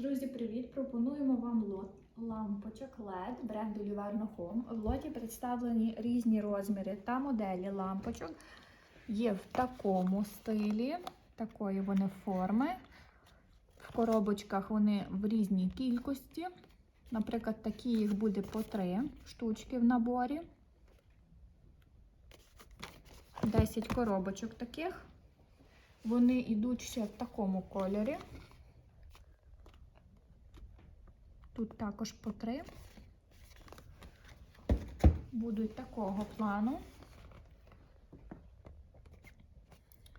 Друзі, привіт! Пропонуємо вам лот лампочок LED бренду Liverno Home. В лоті представлені різні розміри та моделі лампочок. Є в такому стилі, такої вони форми. В коробочках вони в різній кількості. Наприклад, такі їх буде по 3 штучки в наборі. 10 коробочок таких. Вони йдуть ще в такому кольорі. Тут також по три. Будуть такого плану.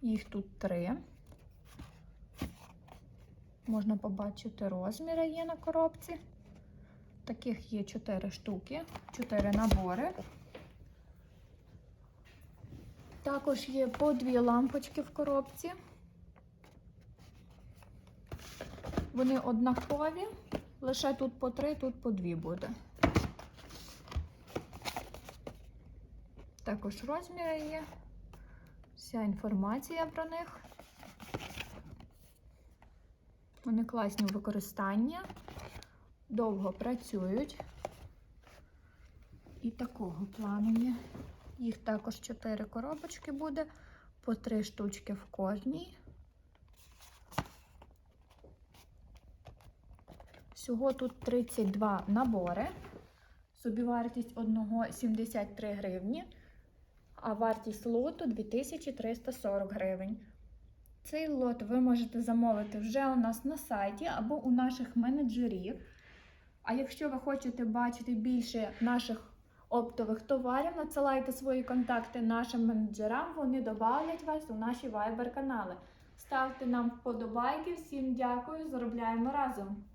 Їх тут три. Можна побачити розміри є на коробці. Таких є 4 штуки, 4 набори. Також є по дві лампочки в коробці. Вони однакові. Лише тут по три, тут по дві буде. Також розміри є. Вся інформація про них. Вони класні у використанні, довго працюють. І такого плану є. Їх також 4 коробочки буде, по 3 штучки в кожній. Всього тут 32 набори. Собівартість одного 73 гривні, а вартість лоту 2340 гривень. Цей лот ви можете замовити вже у нас на сайті або у наших менеджерів. А якщо ви хочете бачити більше наших оптових товарів, надсилайте свої контакти нашим менеджерам, вони додавлять вас у наші Viber канали. Ставте нам вподобайки. Всім дякую, заробляємо разом!